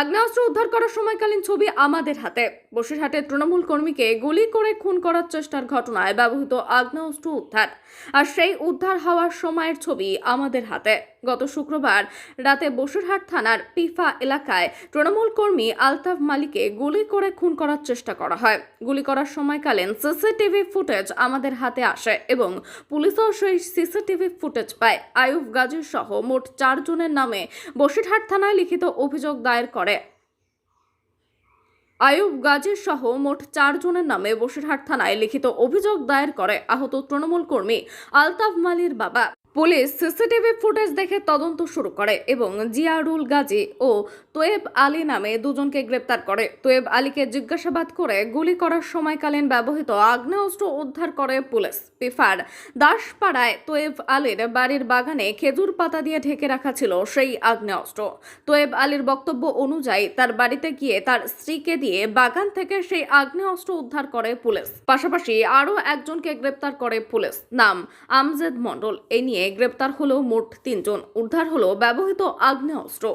আগ্নেয়াস্ত্র উদ্ধার করার সময়কালীন ছবি আমাদের হাতে। বসিরহাটে তৃণমূল কর্মীকে গুলি করে খুন করার চেষ্টার ঘটনায় ব্যবহৃত আগ্নেয়াস্ত্র উদ্ধার। আর সেই উদ্ধার হওয়ার সময়ের ছবি আমাদের হাতে। গত শুক্রবার রাতে বসিরহাট থানার পিফা এলাকায় তৃণমূল কর্মী আলতাফ মালিকে গুলি করে খুন করার চেষ্টা করা হয়। গুলি করার সময়কালীন সিসিটিভি ফুটেজ আমাদের হাতে আসে এবং পুলিশও সেই সিসিটিভি ফুটেজ পায়। আয়ুব গাজীর সহ মোট চারজনের নামে বসিরহাট থানায় লিখিত অভিযোগ দায়ের করে আয়ুব গাজীর সহ মোট চারজনের নামে বসিরহাট থানায় লিখিত অভিযোগ দায়ের করে আহত তৃণমূল কর্মী আলতাফ মালির বাবা। পুলিশ সিসিটিভি ফুটেজ দেখে তদন্ত শুরু করে এবং জিয়ারুল গাজী ও তোয়েব আলী নামে দুজনকে গ্রেপ্তার করে। তোয়েব আলীকে জিজ্ঞাসাবাদ করে গুলি করার সময়কালীন ব্যবহৃত আগ্নেয়াস্ত্র উদ্ধার করে পুলিশ। পিফার দাসপাড়ায় তোয়েব আলীর বাড়ির বাগানে খেজুর পাতা দিয়ে ঢেকে রাখা ছিল সেই আগ্নেয়াস্ত্র। তোয়েব আলীর বক্তব্য অনুযায়ী তার বাড়িতে গিয়ে তার স্ত্রীকে দিয়ে বাগান থেকে সেই আগ্নেয়াস্ত্র উদ্ধার করে পুলিশ। পাশাপাশি আরও একজনকে গ্রেপ্তার করে পুলিশ। নাম আমজেদ মণ্ডল। এ গ্রেপ্তার হলো মোট তিনজন। উদ্ধার হলো ব্যবহৃত আগ্নেয়াস্ত্র।